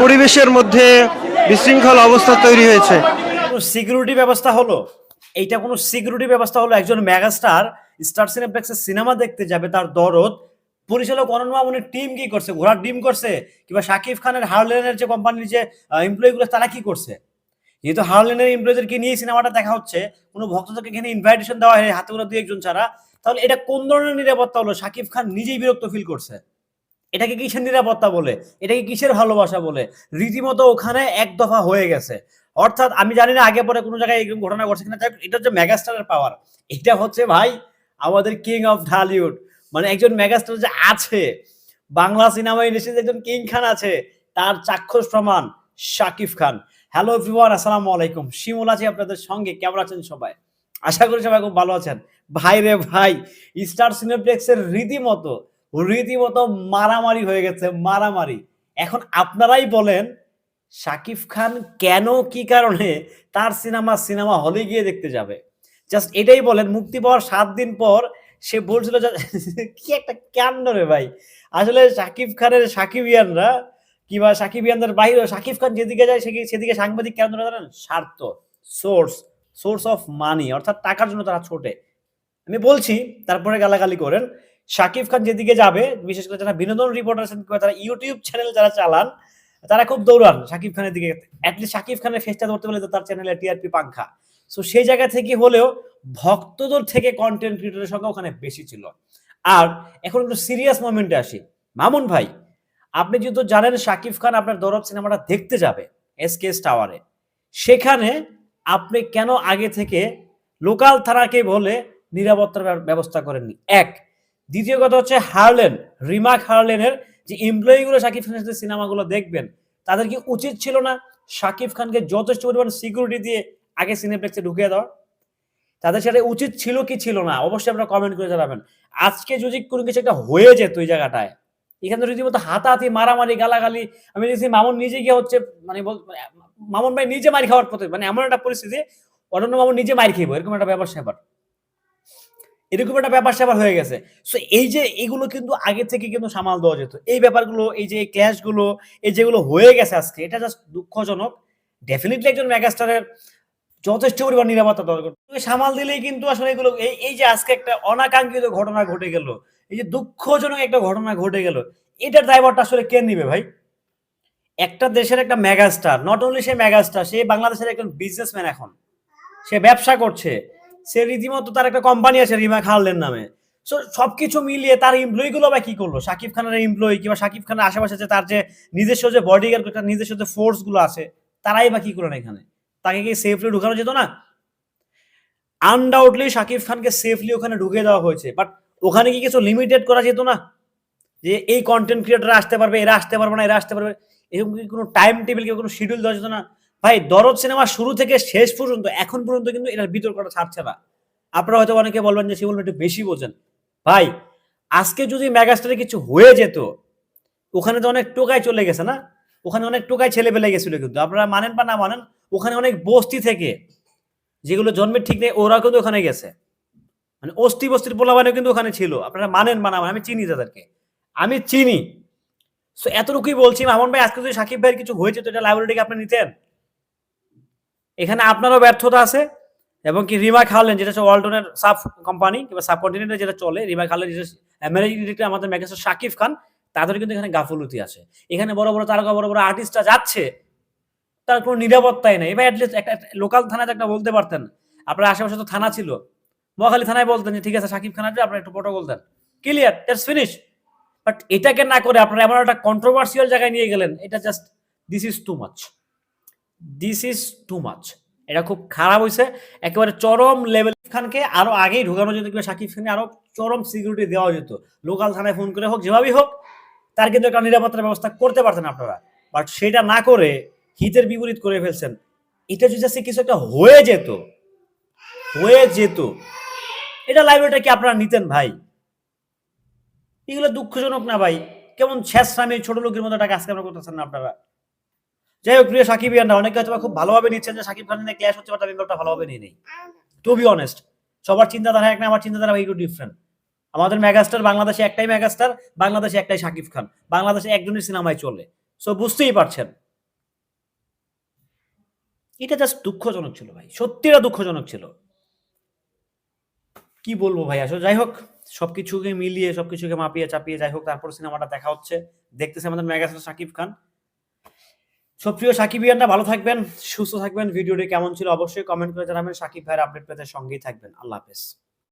পরিবেশের মধ্যে বিশৃঙ্খল অবস্থা তৈরি হয়েছে। সিকিউরিটি ব্যবস্থা হলো? এইটা কোনো সিকিউরিটি ব্যবস্থা হলো? একজন মেগাস্টার স্টার সিনেপ্লেক্সে সিনেমা দেখতে যাবে, তার দরদ। পরিচালক অনন্ত মামুনের টিম কি করছে? ঘোড়ার ডিম করছে? কিংবা শাকিব খানের হার্লেনের যে কোম্পানির যে এমপ্লয়িগুলো তারা কি করছে? যেহেতু হার্লেনের এমপ্লয়ীদেরকে নিয়ে সিনেমাটা দেখা হচ্ছে, কোনো ভক্তদেরকে এখানে ইনভাইটেশন দেওয়া হয় হাতে করে দুই একজন ছাড়া। তাহলে এটা কোন ধরনের নিরাপত্তা হলো? শাকিব খান নিজেই বিরক্ত ফিল করছে। এটাকে কিসের নিরাপত্তা বলে? এটাকে কিসের ভালোবাসা বলে? রীতিমতো ওখানে এক দফা হয়ে গেছে। অর্থাৎ আমি জানি না আগে পরে কোনো জায়গায় এরকম ঘটনা ঘটছে কিনা এটা হচ্ছে মেগাস্টারের পাওয়ার এটা হচ্ছে ভাই আমাদের কিং অফ ঢালিউড মানে একজন মেগাস্টার যে আছে। বাংলা সিনেমা ইন্ডাস্ট্রিতে একজন কিং খান আছে। তার চাক্ষুষ প্রমাণ, শাকিব খান। হ্যালো এভরিওয়ান আসসালামু আলাইকুম। শিমুল আছি আপনাদের সঙ্গে। কেমন আছেন সবাই? আশা করি সবাই খুব ভালো আছেন। ভাই রে ভাই স্টার সিনেপ্লেক্সের রীতিমতো রীতিমতো মারামারি হয়ে গেছে, মারামারি। এখন আপনারাই বলেন, শাকিব খান কেন, কি কারণে তার সিনেমা সিনেমা হলে গিয়ে দেখতে যাবে? জাস্ট এটাই বলেন, মুক্তি পাওয়ার সাত দিন পর সে বলছিল কি একটা কাণ্ড রে ভাই। আসলে শাকিব খানের সাকিবিয়ানরা কিংবা সাকিবিয়ানদের বাইরে শাকিব খান যেদিকে যায় সেদিকে সাংবাদিক কেন ধরে জানেন? স্বার্থ সোর্স সোর্স অফ মানি অর্থাৎ টাকার জন্য তারা ছোটে। আমি বলছি, তারপরে গালাগালি করেন শাকিব খান যেদিকে যাবে, বিশেষ করে যারা বিনোদন রিপোর্টার আছেন তারা ইউটিউব চ্যানেল যারা চালান, তারা খুব দৌড়ান শাকিব খানের দিকে। অ্যাটলিস্ট শাকিব খানের ফেসটা ধরতে তো তার চ্যানেলে টিআরপি পাংখা। সো সেই জায়গা থেকে হলেও ভক্তদের থেকে কন্টেন্ট ক্রিয়েটরের সংখ্যা ওখানে বেশি ছিল। আর এখন একটু সিরিয়াস মোমেন্টে আসি। মামুন ভাই, আপনি যেহেতু জানেন শাকিব খান আপনার দরদ সিনেমাটা দেখতে যাবে এস কে টাওয়ারে সেখানে আপনি কেন আগে থেকে লোকাল থানাকে বলে নিরাপত্তার ব্যবস্থা করেননি? এক দ্বিতীয় কথা হচ্ছে হার্লেন রিমার্ক হার্লেনের যে এমপ্লয়িগুলো শাকিব খানের সাথে সিনেমাগুলো দেখবেন, তাদের কি উচিত ছিল না শাকিব খানকে যথেষ্ট পরিমাণ সিকিউরিটি দিয়ে আগে সিনেপ্লেক্সে ঢুকিয়ে দেওয়া? তাদের সেটা উচিত ছিল কি ছিল না? অবশ্যই আপনারা কমেন্ট করে জানাবেন। আজকে যদি কোনো কিছু একটা হয়ে যেত ওই জায়গাটায়, এখানে রীতিমতো হাতাহাতি, মারামারি, গালাগালি, আমি দেখছি মামুন নিজে গিয়ে হচ্ছে মানে মানে মামুন ভাই নিজে মারি খাওয়ার পথে মানে এমন একটা পরিস্থিতি অনন্য মামুন নিজে মারি খেয়ে এরকম একটা ব্যাপার এরকম একটা ব্যাপার স্যাপার হয়ে গেছে। সো এই যে এগুলো কিন্তু আগে থেকে কিন্তু সামাল দেওয়া যেত। এই ব্যাপারগুলো, এই যে ক্ল্যাশগুলো এই যেগুলো হয়ে গেছে আজকে, এটা জাস্ট দুঃখজনক। ডেফিনেটলি একজন মেগাস্টারের যথেষ্ট পরিমাণ নিরাপত্তা দরকার। সামাল দিলেই কিন্তু আসলে এগুলো, এই এই যে আজকে একটা অনাকাঙ্ক্ষিত ঘটনা ঘটে গেল, এই যে দুঃখজনক একটা ঘটনা ঘটে গেল, এটার ড্রাইভারটা আসলে কে নিবে ভাই? একটা দেশের একটা মেগাস্টার নট অনলি সে মেগাস্টার সে বাংলাদেশের একজন বিজনেসম্যান এখন। সে ব্যবসা করছে। সে রীতিমতো তার একটা কোম্পানি আছে, রিমা খানলেন নামে। সো সবকিছু মিলিয়ে তার এমপ্লয়ি গুলো বা কি করল? শাকিব খানের এমপ্লয়ি কিংবা শাকিব খানের আশেপাশে যে তার যে নিজস্ব যে বডিগার্ড নিজস্ব যে ফোর্সগুলো আছে, তারাই বা কি করলেন এখানে? তাকে কি সেফলি ঢুকানো যেত না? আনডাউটলি শাকিব খানকে সেফলি ওখানে ঢুকে দেওয়া হয়েছে বাট ওখানে কি কিছু লিমিটেড করা যেত না? যে এই কন্টেন্ট ক্রিয়েটার আসতে পারবে, এরা আসতে পারবে না, এরা আসতে পারবে এরকম কি কোনো টাইম টেবিল কি কোনো শিডিউল দেওয়া যেত না? ভাই, দরদ সিনেমা শুরু থেকে শেষ পর্যন্ত, এখন পর্যন্ত কিন্তু এটার বিতর্কটা ছাড়ছে না। আপনারা হয়তো অনেকে বলবেন যে শিবুল একটু বেশি বোঝেন। ভাই, আজকে যদি মেগাস্টারে কিছু হয়ে যেত, ওখানে তো অনেক টোকায় চলে গেছে না? ওখানে অনেক টোকায় ছেলে পেলে গেছিল কিন্তু। আপনারা মানেন বা না মানেন, ওখানে অনেক বস্তি থেকে, যেগুলো জন্মের ঠিক নেই ওরা কিন্তু ওখানে গেছে। মানে অস্থি বস্তির পোলাবানও কিন্তু ওখানে ছিল। আপনারা মানেন বা না আমি চিনি তাদেরকে। আমি চিনি। সো এতটুকুই বলছি, মামুন ভাই, আজকে যদি সাকিব ভাইয়ের কিছু হয়েছে তো এটা লাইব্রেরিকে আপনি নিতেন? এখানে আপনারও ব্যর্থতা আছে, এবং কি রিমা খাওয়ালেন, যেটা হচ্ছে ওয়ালটনের সাব কোম্পানি কিংবা সাব কন্টিনেন্টে যেটা চলে, রিমা খাওয়ালেন, যেটা ম্যানেজিং ডিরেক্টর আমাদের মেগাস্টার শাকিব খান, তাদের কিন্তু এখানে গাফলতি আছে। এখানে বড় বড় তারকা, বড় বড় আর্টিস্টরা যাচ্ছে, তার কোনো নিরাপত্তাই নেই। এবার অ্যাটলিস্ট একটা লোকাল থানাতে একটা বলতে পারতেন। আপনার আশেপাশে তো থানা ছিল। মহাখালী থানায় বলতেন যে, ঠিক আছে সাকিব খান আসবে, আপনার একটু protocol then clear that's finish but এটাকে না করে আপনারা এমন একটা কন্ট্রোভার্সিয়াল জায়গায় নিয়ে গেলেন, এটা just this is too much this is too much এটা খুব খারাপ হয়েছে একেবারে চরম লেভেল খানকে আরও আগেই ঢুকানো যেত কিংবা সাকিব খানকে আরও চরম সিকিউরিটি দেওয়া যেত। লোকাল থানায় ফোন করে হোক, যেভাবেই হোক, তার কিন্তু একটা নিরাপত্তার ব্যবস্থা করতে পারতেন আপনারা। বাট সেটা না করে হিতের বিপরীত করে ফেলছেন। এটা যদি কিছু একটা হয়ে যেত হয়ে যেত, এটা লাইব্রেরিটা কি আপনারা নিতেন ভাই? এগুলো দুঃখজনক না ভাই? কেমন নামে ছোট লোকের মতো টাকা আজকে আমরা করতেছেন না আপনারা? যাই হোক, প্রিয় সাকিব ইয়ানরা অনেকে হয়তো খুব ভালোভাবে নিচ্ছেন যে সাকিব খানের ক্লাস হচ্ছে বাট আমি ভালোভাবে নিয়ে নেই টু বি অনেস্ট সবার চিন্তাধারা এক না, আমার চিন্তাধারা একটু ডিফারেন্ট আমাদের মেগাস্টার বাংলাদেশে একটাই মেগাস্টার বাংলাদেশে একটাই সাকিব খান। বাংলাদেশে একজনের সিনেমায় চলে। সো বুঝতেই পারছেন। এটা জাস্ট দুঃখজনক ছিল ভাই, সত্যিটা দুঃখজনক ছিল। কি বলব ভাই, আসলে যাই হোক, সবকিছুকে মিলিয়ে, সবকিছুকে মাপিয়ে, চাপিয়ে যাই হোক, তারপর সিনেমাটা দেখা হচ্ছে। দেখতেছে আমাদের মেগাস্টার শাকিব খান। সব সাকিব সাকিবিয়ানরা ভালো থাকবেন, সুস্থ থাকবেন। ভিডিওটি কেমন ছিল অবশ্যই কমেন্ট করে জানাবেন। সাকিব ভাইয়ের আপডেট পেতে সঙ্গেই থাকবেন। আল্লাহ হাফেজ।